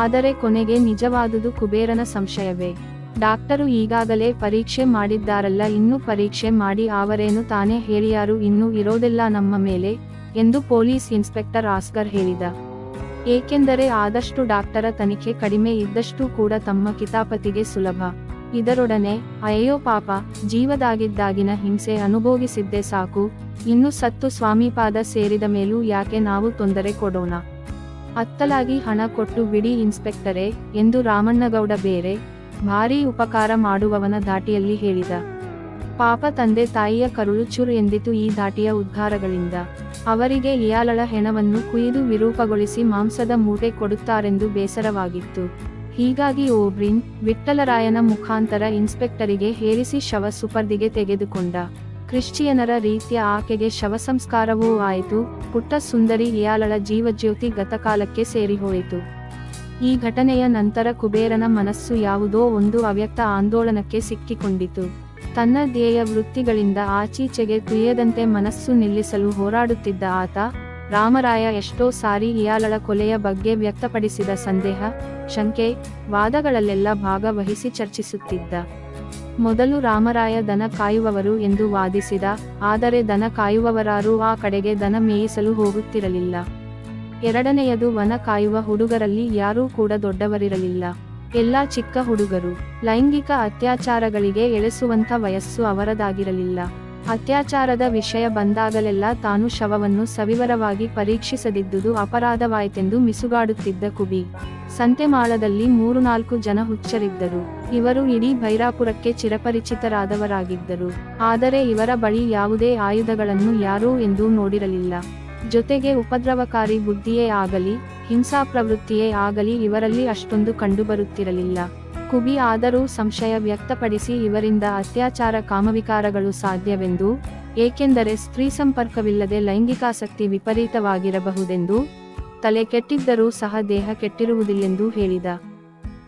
ಆದರೆ ಕೊನೆಗೆ ನಿಜವಾದುದು ಕುಬೇರನ ಸಂಶಯವೇ. ಡಾಕ್ಟರು ಈಗಾಗಲೇ ಪರೀಕ್ಷೆ ಮಾಡಿದ್ದಾರಲ್ಲ, ಇನ್ನೂ ಪರೀಕ್ಷೆ ಮಾಡಿ ಅವರೇನು ತಾನೇ ಹೇಳಿಯಾರು, ಇನ್ನೂ ಇರೋದೆಲ್ಲ ನಮ್ಮ ಮೇಲೆ ಎಂದು ಪೊಲೀಸ್ ಇನ್ಸ್ಪೆಕ್ಟರ್ ಆಸ್ಕರ್ ಹೇಳಿದ. ಏಕೆಂದರೆ ಆದಷ್ಟು ಡಾಕ್ಟರ ತನಿಖೆ ಕಡಿಮೆ ಇದ್ದಷ್ಟು ಕೂಡ ತಮ್ಮ ಕಿತಾಪತಿಗೆ ಸುಲಭ. ಇದರೊಡನೆ, ಅಯ್ಯೋ ಪಾಪ, ಜೀವದಾಗಿದ್ದಾಗಿನ ಹಿಂಸೆ ಅನುಭೋಗಿಸಿದ್ದೇ ಸಾಕು, ಇನ್ನು ಸತ್ತು ಸ್ವಾಮಿಪಾದ ಸೇರಿದ ಮೇಲೂ ಯಾಕೆ ನಾವು ತೊಂದರೆ ಕೊಡೋಣ? ಅತ್ತಲಾಗಿ ಹಣ ಕೊಟ್ಟು ಬಿಡಿ ಇನ್ಸ್ಪೆಕ್ಟರೇ ಎಂದು ರಾಮಣ್ಣಗೌಡ ಬೇರೆ ಭಾರೀ ಉಪಕಾರ ಮಾಡುವವನ ದಾಟಿಯಲ್ಲಿ ಹೇಳಿದ. ಪಾಪ ತಂದೆ ತಾಯಿಯ ಕರುಳು ಚುರು ಎಂದಿತು ಈ ದಾಟಿಯ ಉದ್ಧಾರಗಳಿಂದ. ಅವರಿಗೆ ಇಯಾಲಳ ಹೆಣವನ್ನು ಕುಯ್ದು ವಿರೂಪಗೊಳಿಸಿ ಮಾಂಸದ ಮೂಟೆ ಕೊಡುತ್ತಾರೆಂದು ಬೇಸರವಾಗಿತ್ತು. ಹೀಗಾಗಿ ಓಬ್ರಿನ್, ವಿಠ್ಠಲರಾಯನ ಮುಖಾಂತರ ಇನ್ಸ್ಪೆಕ್ಟರಿಗೆ ಹೇರಿಸಿ ಶವ ಸುಪರ್ದಿಗೆ ತೆಗೆದುಕೊಂಡ. ಕ್ರಿಶ್ಚಿಯನರ ರೀತಿಯ ಆಕೆಗೆ ಶವಸಂಸ್ಕಾರವೂ ಆಯಿತು, ಪುಟ್ಟ ಸುಂದರಿ ಇಯಾಲಳ ಜೀವಜ್ಯೋತಿ ಗತಕಾಲಕ್ಕೆ ಸೇರಿಹೋಯಿತು. ಈ ಘಟನೆಯ ನಂತರ ಕುಬೇರನ ಮನಸ್ಸು ಯಾವುದೋ ಒಂದು ಅವ್ಯಕ್ತ ಆಂದೋಲನಕ್ಕೆ ಸಿಕ್ಕಿಕೊಂಡಿತು. ತನ್ನ ಧ್ಯೇಯ ವೃತ್ತಿಗಳಿಂದ ಆಚೀಚೆಗೆ ತುಯ್ಯದಂತೆ ಮನಸ್ಸು ನಿಲ್ಲಿಸಲು ಹೋರಾಡುತ್ತಿದ್ದ ಆತ, ರಾಮರಾಯ ಎಷ್ಟೋ ಸಾರಿ ಇಯಾಲಳ ಕೊಲೆಯ ಬಗ್ಗೆ ವ್ಯಕ್ತಪಡಿಸಿದ ಸಂದೇಹ, ಶಂಕೆ, ವಾದಗಳಲ್ಲೆಲ್ಲ ಭಾಗವಹಿಸಿ ಚರ್ಚಿಸುತ್ತಿದ್ದ. ಮೊದಲು ರಾಮರಾಯ ದನ ಕಾಯುವವರು ಎಂದು ವಾದಿಸಿದ, ಆದರೆ ದನ ಕಾಯುವವರಾರೂ ಆ ಕಡೆಗೆ ದನ ಮೇಯಿಸಲು ಹೋಗುತ್ತಿರಲಿಲ್ಲ. ಎರಡನೆಯದು ವನ ಕಾಯುವ ಹುಡುಗರಲ್ಲಿ ಯಾರೂ ಕೂಡ ದೊಡ್ಡವರಿರಲಿಲ್ಲ. ಎಲ್ಲ ಚಿಕ್ಕ ಹುಡುಗರು, ಲೈಂಗಿಕ ಅತ್ಯಾಚಾರಗಳಿಗೆ ಎಳೆಸುವಂಥ ವಯಸ್ಸು ಅವರದಾಗಿರಲಿಲ್ಲ. ಅತ್ಯಾಚಾರದ ವಿಷಯ ಬಂದಾಗಲೆಲ್ಲ ತಾನು ಶವವನ್ನು ಸವಿವರವಾಗಿ ಪರೀಕ್ಷಿಸದಿದ್ದುದು ಅಪರಾಧವಾಯಿತೆಂದು ಮಿಸುಗಾಡುತ್ತಿದ್ದ ಕುಬಿ. ಸಂತೆಮಾಳದಲ್ಲಿ ಮೂರು ನಾಲ್ಕು ಜನ ಹುಚ್ಚರಿದ್ದರು. ಇವರು ಇಡೀ ಭೈರಾಪುರಕ್ಕೆ ಚಿರಪರಿಚಿತರಾದವರಾಗಿದ್ದರು. ಆದರೆ ಇವರ ಬಳಿ ಯಾವುದೇ ಆಯುಧಗಳನ್ನು ಯಾರೂ ಎಂದೂ ನೋಡಿರಲಿಲ್ಲ. ಜೊತೆಗೆ ಉಪದ್ರವಕಾರಿ ಬುದ್ಧಿಯೇ ಆಗಲಿ ಹಿಂಸಾ ಪ್ರವೃತ್ತಿಯೇ ಆಗಲಿ ಇವರಲ್ಲಿ ಅಷ್ಟೊಂದು ಕಂಡುಬರುತ್ತಿರಲಿಲ್ಲ. ಕುಬಿ ಆದರೂ ಸಂಶಯ ವ್ಯಕ್ತಪಡಿಸಿ ಇವರಿಂದ ಅತ್ಯಾಚಾರ ಕಾಮವಿಕಾರಗಳು ಸಾಧ್ಯವೆಂದು, ಏಕೆಂದರೆ ಸ್ತ್ರೀ ಸಂಪರ್ಕವಿಲ್ಲದೆ ಲೈಂಗಿಕಾಸಕ್ತಿ ವಿಪರೀತವಾಗಿರಬಹುದೆಂದು ತಲೆ ಕೆಟ್ಟಿದ್ದರೂ ಸಹ ದೇಹ ಕೆಟ್ಟಿರುವುದಿಲ್ಲೆಂದು ಹೇಳಿದ.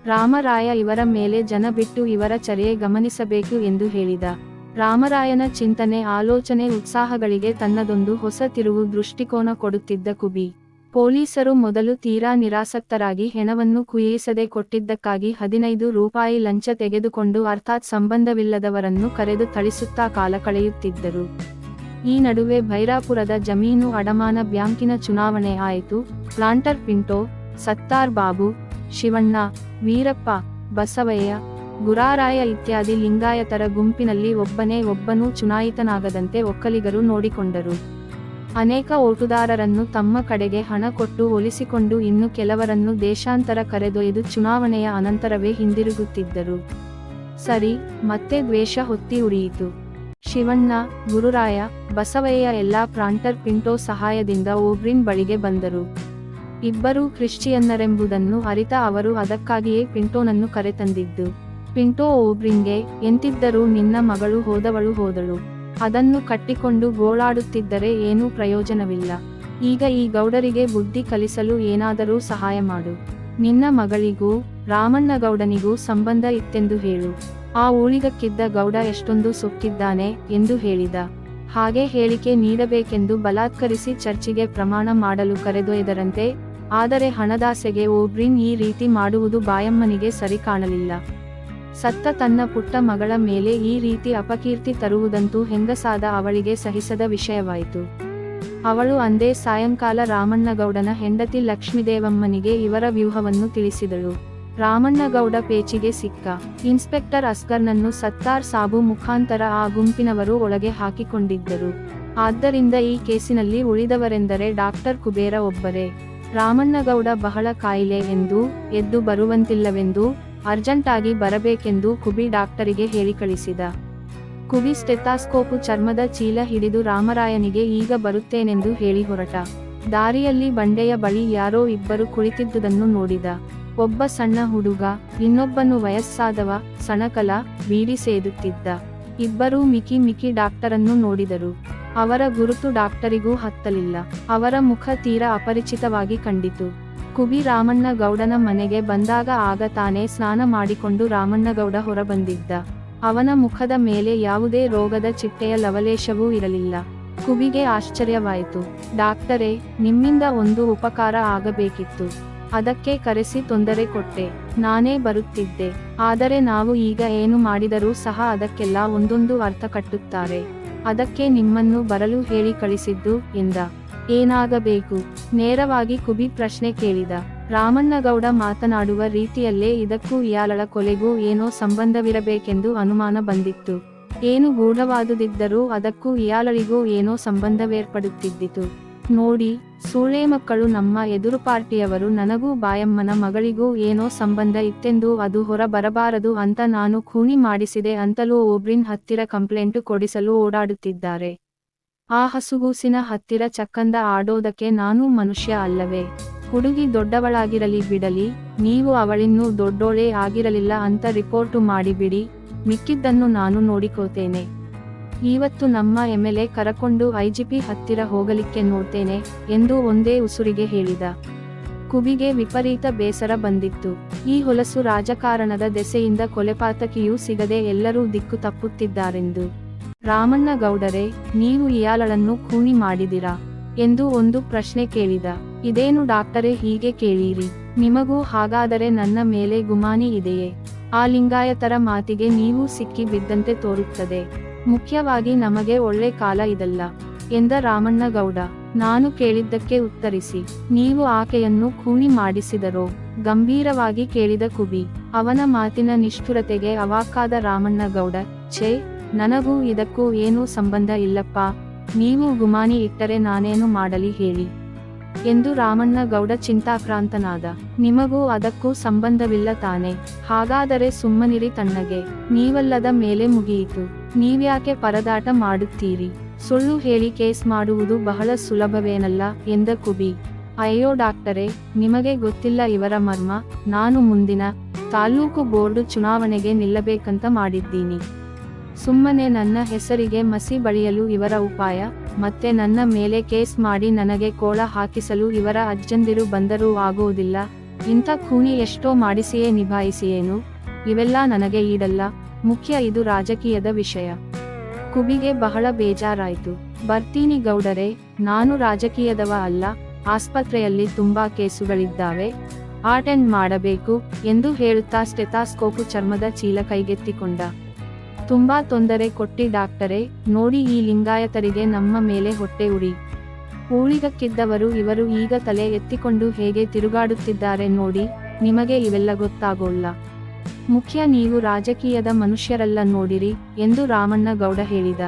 ರಾಮರಾಯ ಇವರ ಮೇಲೆ ಜನ ಬಿಟ್ಟು ಇವರ ಚರ್ಯೆ ಗಮನಿಸಬೇಕು ಎಂದು ಹೇಳಿದ. ರಾಮರಾಯನ ಚಿಂತನೆ ಆಲೋಚನೆ ಉತ್ಸಾಹಗಳಿಗೆ ತನ್ನದೊಂದು ಹೊಸ ತಿರುವು ದೃಷ್ಟಿಕೋನ ಕೊಡುತ್ತಿದ್ದ ಕುಬಿ ಪೊಲೀಸರು ಮೊದಲು ತೀರಾ ನಿರಾಸಕ್ತರಾಗಿ ಹೆಣವನ್ನು ಕುಯಿಸದೆ ಕೊಟ್ಟಿದ್ದಕ್ಕಾಗಿ ಹದಿನೈದು ರೂಪಾಯಿ ಲಂಚ ತೆಗೆದುಕೊಂಡು ಅರ್ಥಾತ್ ಸಂಬಂಧವಿಲ್ಲದವರನ್ನು ಕರೆದು ಥಳಿಸುತ್ತಾ ಕಾಲ ಕಳೆಯುತ್ತಿದ್ದರು. ಈ ನಡುವೆ ಭೈರಾಪುರದ ಜಮೀನು ಅಡಮಾನ ಬ್ಯಾಂಕಿನ ಚುನಾವಣೆ ಆಯಿತು. ಪ್ಲಾಂಟರ್ ಪಿಂಟೋ, ಸತ್ತಾರ್ ಬಾಬು, ಶಿವಣ್ಣ, ವೀರಪ್ಪ, ಬಸವಯ್ಯ, ಗುರಾರಾಯ ಇತ್ಯಾದಿ ಲಿಂಗಾಯತರ ಗುಂಪಿನಲ್ಲಿ ಒಬ್ಬನೇ ಒಬ್ಬನೂ ಚುನಾಯಿತನಾಗದಂತೆ ಒಕ್ಕಲಿಗರು ನೋಡಿಕೊಂಡರು. ಅನೇಕ ಓಟುದಾರರನ್ನು ತಮ್ಮ ಕಡೆಗೆ ಹಣ ಕೊಟ್ಟು ಒಲಿಸಿಕೊಂಡು ಇನ್ನು ಕೆಲವರನ್ನು ದೇಶಾಂತರ ಕರೆದೊಯ್ದು ಚುನಾವಣೆಯ ಅನಂತರವೇ ಹಿಂದಿರುಗುತ್ತಿದ್ದರು. ಸರಿ, ಮತ್ತೆ ದ್ವೇಷ ಹೊತ್ತಿ ಉರಿಯಿತು. ಶಿವಣ್ಣ, ಗುರುರಾಯ, ಬಸವಯ್ಯ ಎಲ್ಲಾ ಪ್ರಾಂಟರ್ ಪಿಂಟೋ ಸಹಾಯದಿಂದ ಓಬ್ರಿನ್ ಬಳಿಗೆ ಬಂದರು. ಇಬ್ಬರೂ ಕ್ರಿಶ್ಚಿಯನ್ನರೆಂಬುದನ್ನು ಅರಿತ ಅವರು ಅದಕ್ಕಾಗಿಯೇ ಪಿಂಟೋನನ್ನು ಕರೆತಂದಿದ್ದು. ಪಿಂಟೋ ಓಬ್ರಿನ್ಗೆ ಎಂತಿದ್ದರೂ ನಿನ್ನ ಮಗಳು ಹೋದವಳು ಹೋದಳು. ಅದನ್ನು ಕಟ್ಟಿಕೊಂಡು ಗೋಳಾಡುತ್ತಿದ್ದರೆ ಏನೂ ಪ್ರಯೋಜನವಿಲ್ಲ. ಈಗ ಈ ಗೌಡರಿಗೆ ಬುದ್ಧಿ ಕಲಿಸಲು ಏನಾದರೂ ಸಹಾಯ ಮಾಡು. ನಿನ್ನ ಮಗಳಿಗೂ ರಾಮಣ್ಣಗೌಡನಿಗೂ ಸಂಬಂಧ ಇತ್ತೆಂದು ಹೇಳು. ಆ ಊಳಿಗಕ್ಕಿದ್ದ ಗೌಡ ಎಷ್ಟೊಂದು ಸೊಕ್ಕಿದ್ದಾನೆ ಎಂದು ಹೇಳಿದ. ಹಾಗೆ ಹೇಳಿಕೆ ನೀಡಬೇಕೆಂದು ಬಲಾತ್ಕರಿಸಿ ಚರ್ಚಿಗೆ ಪ್ರಮಾಣ ಮಾಡಲು ಕರೆದೊಯ್ದರಂತೆ ಆದರೆ ಹಣದಾಸೆಗೆ ಓಬ್ರಿನ್ ಈ ರೀತಿ ಮಾಡುವುದು ಬಾಯಮ್ಮನಿಗೆ ಸರಿ ಕಾಣಲಿಲ್ಲ. ಸತ್ತ ತನ್ನ ಪುಟ್ಟ ಮಗಳ ಮೇಲೆ ಈ ರೀತಿ ಅಪಕೀರ್ತಿ ತರುವುದಂತೂ ಹೆಂಗಸಾದ ಅವಳಿಗೆ ಸಹಿಸದ ವಿಷಯವಾಯಿತು. ಅವಳು ಅಂದೇ ಸಾಯಂಕಾಲ ರಾಮಣ್ಣಗೌಡನ ಹೆಂಡತಿ ಲಕ್ಷ್ಮೀದೇವಮ್ಮನಿಗೆ ಇವರ ವ್ಯೂಹವನ್ನು ತಿಳಿಸಿದಳು. ರಾಮಣ್ಣಗೌಡ ಪೇಚಿಗೆ ಸಿಕ್ಕ. ಇನ್ಸ್ಪೆಕ್ಟರ್ ಅಸ್ಕರ್ನನ್ನು ಸತ್ತಾರ್ ಸಾಬು ಮುಖಾಂತರ ಆ ಗುಂಪಿನವರು ಒಳಗೆ ಹಾಕಿಕೊಂಡಿದ್ದರು. ಆದ್ದರಿಂದ ಈ ಕೇಸಿನಲ್ಲಿ ಉಳಿದವರೆಂದರೆ ಡಾಕ್ಟರ್ ಕುಬೇರ ಒಬ್ಬರೇ. ರಾಮಣ್ಣಗೌಡ ಬಹಳ ಕಾಯಿಲೆ ಎಂದು, ಎದ್ದು ಬರುವಂತಿಲ್ಲವೆಂದು ಅರ್ಜೆಂಟಾಗಿ ಬರಬೇಕೆಂದು ಕುಬಿ ಡಾಕ್ಟರಿಗೆ ಹೇಳಿ ಕಳಿಸಿದ. ಕುಬಿ ಸ್ಟೆಥಾಸ್ಕೋಪು ಚರ್ಮದ ಚೀಲ ಹಿಡಿದು ರಾಮರಾಯನಿಗೆ ಈಗ ಬರುತ್ತೇನೆಂದು ಹೇಳಿ ಹೊರಟ. ದಾರಿಯಲ್ಲಿ ಬಂಡೆಯ ಬಳಿ ಯಾರೋ ಇಬ್ಬರು ಕುಳಿತಿದ್ದುದನ್ನು ನೋಡಿದ. ಒಬ್ಬ ಸಣ್ಣ ಹುಡುಗ, ಇನ್ನೊಬ್ಬನು ವಯಸ್ಸಾದವ, ಸಣಕಲ, ಬೀಡಿ ಸೇದುತ್ತಿದ್ದ. ಇಬ್ಬರೂ ಮಿಕಿ ಮಿಕಿ ಡಾಕ್ಟರನ್ನು ನೋಡಿದರು. ಅವರ ಗುರುತು ಡಾಕ್ಟರಿಗೂ ಹತ್ತಲಿಲ್ಲ. ಅವರ ಮುಖ ತೀರ ಅಪರಿಚಿತವಾಗಿ ಕಂಡಿತು. ಕುಬಿ ರಾಮಣ್ಣಗೌಡನ ಮನೆಗೆ ಬಂದಾಗ ಆಗ ತಾನೇ ಸ್ನಾನ ಮಾಡಿಕೊಂಡು ರಾಮಣ್ಣಗೌಡ ಹೊರಬಂದಿದ್ದ. ಅವನ ಮುಖದ ಮೇಲೆ ಯಾವುದೇ ರೋಗದ ಚಿಟ್ಟೆಯ ಲವಲೇಶವೂ ಇರಲಿಲ್ಲ. ಕುಬಿಗೆ ಆಶ್ಚರ್ಯವಾಯಿತು. ಡಾಕ್ಟರೇ, ನಿಮ್ಮಿಂದ ಒಂದು ಉಪಕಾರ ಆಗಬೇಕಿತ್ತು. ಅದಕ್ಕೆ ಕರೆಸಿ ತೊಂದರೆ ಕೊಟ್ಟೆ. ನಾನೇ ಬರುತ್ತಿದ್ದೆ. ಆದರೆ ನಾವು ಈಗ ಏನು ಮಾಡಿದರೂ ಸಹ ಅದಕ್ಕೆಲ್ಲ ಒಂದೊಂದು ಅರ್ಥ ಕಟ್ಟುತ್ತಾರೆ. ಅದಕ್ಕೆ ನಿಮ್ಮನ್ನು ಬರಲು ಹೇಳಿ ಕಳಿಸಿದ್ದು ಎಂದ. ಏನಾಗಬೇಕು? ನೇರವಾಗಿ ಕುಬಿ ಪ್ರಶ್ನೆ ಕೇಳಿದ. ರಾಮಣ್ಣಗೌಡ ಮಾತನಾಡುವ ರೀತಿಯಲ್ಲೇ ಇದಕ್ಕೂ ಇಯಾಲಳ ಕೊಲೆಗೂ ಏನೋ ಸಂಬಂಧವಿರಬೇಕೆಂದು ಅನುಮಾನ ಬಂದಿತ್ತು. ಏನು ಗೂಢವಾದುದಿದ್ದರೂ ಅದಕ್ಕೂ ಇಯಾಲಳಿಗೂ ಏನೋ ಸಂಬಂಧವೇರ್ಪಡುತ್ತಿದ್ದಿತು. ನೋಡಿ, ಸೂಳೆ ಮಕ್ಕಳು ನಮ್ಮ ಎದುರು ಪಾರ್ಟಿಯವರು ನನಗೂ ಬಾಯಮ್ಮನ ಮಗಳಿಗೂ ಏನೋ ಸಂಬಂಧ ಇತ್ತೆಂದು ಅದು ಹೊರ ಬರಬಾರದು ಅಂತ ನಾನು ಖೂನಿ ಮಾಡಿಸಿದೆ ಅಂತಲೂ ಒಬ್ರಿನ್ ಹತ್ತಿರ ಕಂಪ್ಲೇಂಟು ಕೊಡಿಸಲು ಓಡಾಡುತ್ತಿದ್ದಾರೆ. ಆ ಹಸುಗೂಸಿನ ಹತ್ತಿರ ಚಕ್ಕಂದ ಆಡೋದಕ್ಕೆ ನಾನೂ ಮನುಷ್ಯ ಅಲ್ಲವೇ? ಹುಡುಗಿ ದೊಡ್ಡವಳಾಗಿರಲಿ ಬಿಡಲಿ, ನೀವು ಅವಳಿನ್ನೂ ದೊಡ್ಡೋಳೆ ಆಗಿರಲಿಲ್ಲ ಅಂತ ರಿಪೋರ್ಟು ಮಾಡಿಬಿಡಿ, ಮಿಕ್ಕಿದ್ದನ್ನು ನಾನು ನೋಡಿಕೋತೇನೆ ಇವತ್ತು ನಮ್ಮ ಎಮ್ಎಲ್ಎ ಕರಕೊಂಡು ಐಜಿಪಿ ಹತ್ತಿರ ಹೋಗಲಿಕ್ಕೆ ನೋಡ್ತೇನೆ ಎಂದು ಒಂದೇ ಉಸುರಿಗೆ ಹೇಳಿದ. ಕುಬಿಗೆ ವಿಪರೀತ ಬೇಸರ ಬಂದಿತ್ತು. ಈ ಹೊಲಸು ರಾಜಕಾರಣದ ದೆಸೆಯಿಂದ ಕೊಲೆಪಾತಕಿಯೂ ಸಿಗದೆ ಎಲ್ಲರೂ ದಿಕ್ಕು ತಪ್ಪುತ್ತಿದ್ದಾರೆಂದು. ರಾಮಣ್ಣ ಗೌಡರೇ ನೀವು ಇಯಾಲಳನ್ನು ಖೂನಿ ಮಾಡಿದಿರಾ? ಎಂದು ಒಂದು ಪ್ರಶ್ನೆ ಕೇಳಿದ. ಇದೇನು ಡಾಕ್ಟರೇ ಹೀಗೆ ಕೇಳಿರಿ? ನಿಮಗೂ ಹಾಗಾದರೆ ನನ್ನ ಮೇಲೆ ಗುಮಾನಿ ಇದೆಯೇ? ಆ ಲಿಂಗಾಯತರ ಮಾತಿಗೆ ನೀವು ಸಿಕ್ಕಿ ಬಿದ್ದಂತೆ ತೋರುತ್ತದೆ. ಮುಖ್ಯವಾಗಿ ನಮಗೆ ಒಳ್ಳೆ ಕಾಲ ಇದಲ್ಲ, ಎಂದ ರಾಮಣ್ಣಗೌಡ. ನಾನು ಕೇಳಿದ್ದಕ್ಕೆ ಉತ್ತರಿಸಿ, ನೀವು ಆಕೆಯನ್ನು ಖೂನಿ ಮಾಡಿಸಿದರೋ? ಗಂಭೀರವಾಗಿ ಕೇಳಿದ ಕುಬಿ. ಅವನ ಮಾತಿನ ನಿಷ್ಠುರತೆಗೆ ಅವಾಕ್ಕಾದ ರಾಮಣ್ಣಗೌಡ, ಛೇ! ನನಗೂ ಇದಕ್ಕೂ ಏನೂ ಸಂಬಂಧ ಇಲ್ಲಪ್ಪ. ನೀವು ಗುಮಾನಿ ಇಟ್ಟರೆ ನಾನೇನು ಮಾಡಲಿ ಹೇಳಿ. ಎಂದು ರಾಮಣ್ಣ ಗೌಡ ಚಿಂತಾಕ್ರಾಂತನಾದ. ನಿಮಗೂ ಅದಕ್ಕೂ ಸಂಬಂಧವಿಲ್ಲ ತಾನೆ. ಹಾಗಾದರೆ ಸುಮ್ಮನಿರಿ ತಣ್ಣಗೆ. ನೀವಲ್ಲದ ಮೇಲೆ ಮುಗಿಯಿತು. ನೀವ್ಯಾಕೆ ಪರದಾಟ ಮಾಡುತ್ತೀರಿ? ಸುಳ್ಳು ಹೇಳಿ ಕೇಸ್ ಮಾಡುವುದು ಬಹಳ ಸುಲಭವೇನಲ್ಲ? ಎಂದ ಕುಬಿ. ಅಯ್ಯೋ ಡಾಕ್ಟರೇ, ನಿಮಗೆ ಗೊತ್ತಿಲ್ಲ ಇವರ ಮರ್ಮ. ನಾನು ಮುಂದಿನ ತಾಲೂಕು ಬೋರ್ಡು ಚುನಾವಣೆಗೆ ನಿಲ್ಲಬೇಕಂತ ಮಾಡಿದ್ದೀನಿ. ಸುಮ್ಮನೆ ನನ್ನ ಹೆಸರಿಗೆ ಮಸಿ ಬಳಿಯಲು ಇವರ ಉಪಾಯ, ಮತ್ತೆ ನನ್ನ ಮೇಲೆ ಕೇಸ್ ಮಾಡಿ ನನಗೆ ಕೋಳ ಹಾಕಿಸಲು ಇವರ ಅಜ್ಜಂದಿರು ಬಂದರೂ ಆಗುವುದಿಲ್ಲ. ಇಂಥ ಖೂನಿ ಎಷ್ಟೋ ಮಾಡಿಸಿಯೇ ನಿಭಾಯಿಸಿಯೇನು? ಇವೆಲ್ಲ ನನಗೆ ಈಡಲ್ಲ. ಮುಖ್ಯ ಇದು ರಾಜಕೀಯದ ವಿಷಯ. ಕುಬಿಗೆ ಬಹಳ ಬೇಜಾರಾಯಿತು. ಬರ್ತೀನಿ ಗೌಡರೇ, ನಾನು ರಾಜಕೀಯದವ ಅಲ್ಲ, ಆಸ್ಪತ್ರೆಯಲ್ಲಿ ತುಂಬಾ ಕೇಸುಗಳಿದ್ದಾವೆ. ಅಟೆಂಡ್ ಮಾಡಬೇಕು, ಎಂದು ಹೇಳುತ್ತಾ ಸ್ಟೆಥಾಸ್ಕೋಪು ಚರ್ಮದ ಚೀಲ ಕೈಗೆತ್ತಿಕೊಂಡ ತುಂಬಾ ತೊಂದರೆ ಕೊಟ್ಟಿ ಡಾಕ್ಟರೇ, ನೋಡಿ ಈ ಲಿಂಗಾಯತರಿಗೆ ನಮ್ಮ ಮೇಲೆ ಹೊಟ್ಟೆ ಉಡಿ ಊಳಿಗಕ್ಕಿದ್ದವರು ಇವರು ಈಗ ತಲೆ ಎತ್ತಿಕೊಂಡು ಹೇಗೆ ತಿರುಗಾಡುತ್ತಿದ್ದಾರೆ ನೋಡಿ, ನಿಮಗೆ ಇವೆಲ್ಲ ಗೊತ್ತಾಗೋಲ್ಲ. ಮುಖ್ಯ ನೀವು ರಾಜಕೀಯದ ಮನುಷ್ಯರಲ್ಲ ನೋಡಿರಿ, ಎಂದು ರಾಮಣ್ಣ ಗೌಡ ಹೇಳಿದ.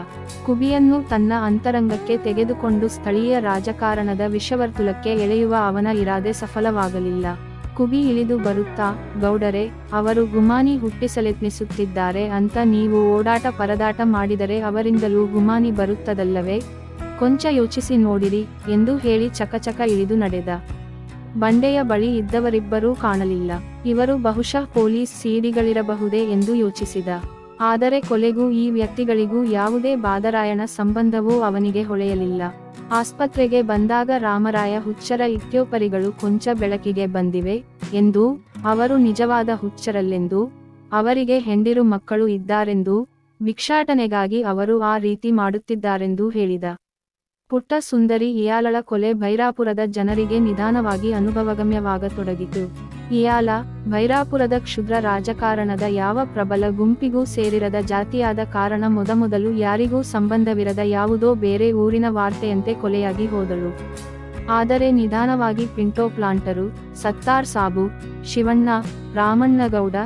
ಕುಬಿಯನ್ನು ತನ್ನ ಅಂತರಂಗಕ್ಕೆ ತೆಗೆದುಕೊಂಡು ಸ್ಥಳೀಯ ರಾಜಕಾರಣದ ವಿಷವರ್ತುಲಕ್ಕೆ ಎಳೆಯುವ ಅವನ ಇರಾದೆ ಸಫಲವಾಗಲಿಲ್ಲ. ಕುಬಿ ಇಳಿದು ಬರುತ್ತಾ, ಗೌಡರೆ, ಅವರು ಗುಮಾನಿ ಹುಟ್ಟಿಸಲೆತ್ನಿಸುತ್ತಿದ್ದಾರೆ ಅಂತ ನೀವು ಓಡಾಟ ಪರದಾಟ ಮಾಡಿದರೆ ಅವರಿಂದಲೂ ಗುಮಾನಿ ಬರುತ್ತದಲ್ಲವೇ? ಕೊಂಚ ಯೋಚಿಸಿ ನೋಡಿರಿ, ಎಂದು ಹೇಳಿ ಚಕಚಕ ಇಳಿದು ನಡೆದ. ಬಂಡೆಯ ಬಳಿ ಇದ್ದವರಿಬ್ಬರೂ ಕಾಣಲಿಲ್ಲ. ಇವರು ಬಹುಶಃ ಪೊಲೀಸ್ ಸೀಡಿಗಳಿರಬಹುದೇ ಎಂದು ಯೋಚಿಸಿದ. ಆದರೆ ಕೊಲೆಗೂ ಈ ವ್ಯಕ್ತಿಗಳಿಗೂ ಯಾವುದೇ ಬಾದರಾಯಣ ಸಂಬಂಧವೂ ಅವನಿಗೆ ಹೊಳೆಯಲಿಲ್ಲ. ಆಸ್ಪತ್ರೆಗೆ ಬಂದಾಗ ರಾಮರಾಯ ಹುಚ್ಚರ ಇತ್ಯೋಪರಿಗಳು ಕೊಂಚ ಬೆಳಕಿಗೆ ಬಂದಿವೆ ಎಂದು, ಅವರು ನಿಜವಾದ ಹುಚ್ಚರಲ್ಲೆಂದು, ಅವರಿಗೆ ಹೆಂಡಿರು ಮಕ್ಕಳು ಇದ್ದಾರೆಂದು, ಭಿಕ್ಷಾಟನೆಗಾಗಿ ಅವರು ಆ ರೀತಿ ಮಾಡುತ್ತಿದ್ದಾರೆಂದು ಹೇಳಿದ. ಪುಟ್ಟ ಸುಂದರಿ ಇಯಾಲಳ ಕೊಲೆ ಭೈರಾಪುರದ ಜನರಿಗೆ ನಿಧಾನವಾಗಿ ಅನುಭವಗಮ್ಯವಾಗತೊಡಗಿತು. ಇಯಾಲ, ಭೈರಾಪುರದ ಕ್ಷುದ್ರ ರಾಜಕಾರಣದ ಯಾವ ಪ್ರಬಲ ಗುಂಪಿಗೂ ಸೇರಿರದ ಜಾತಿಯಾದ ಕಾರಣ ಮೊದಮೊದಲು ಯಾರಿಗೂ ಸಂಬಂಧವಿರದ ಯಾವುದೋ ಬೇರೆ ಊರಿನ ವಾರ್ತೆಯಂತೆ ಕೊಲೆಯಾಗಿ ಹೋದಳು. ಆದರೆ ನಿಧಾನವಾಗಿ ಪಿಂಟೋ ಪ್ಲಾಂಟರು, ಸತ್ತಾರ್ ಸಾಬು, ಶಿವಣ್ಣ, ರಾಮಣ್ಣಗೌಡ,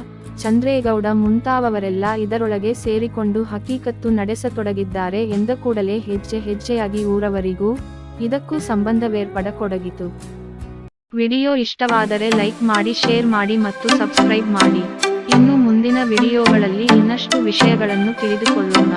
ಚಂದ್ರೇಗೌಡ ಮುಂತಾದವರೆಲ್ಲ ಇದರೊಳಗೆ ಸೇರಿಕೊಂಡು ಹಕೀಕತ್ತು ನಡೆಸತೊಡಗಿದ್ದಾರೆ ಎಂದ ಕೂಡಲೇ ಹೆಜ್ಜೆ ಹೆಜ್ಜೆಯಾಗಿ ಊರವರಿಗೂ ಇದಕ್ಕೂ ಸಂಬಂಧವೇರ್ಪಡಕೊಡಗಿತು. ವಿಡಿಯೋ ಇಷ್ಟವಾದರೆ ಲೈಕ್ ಮಾಡಿ, ಶೇರ್ ಮಾಡಿ ಮತ್ತು ಸಬ್ಸ್ಕ್ರೈಬ್ ಮಾಡಿ. ಇನ್ನು ಮುಂದಿನ ವಿಡಿಯೋಗಳಲ್ಲಿ ಇನ್ನಷ್ಟು ವಿಷಯಗಳನ್ನು ತಿಳಿದುಕೊಳ್ಳೋಣ.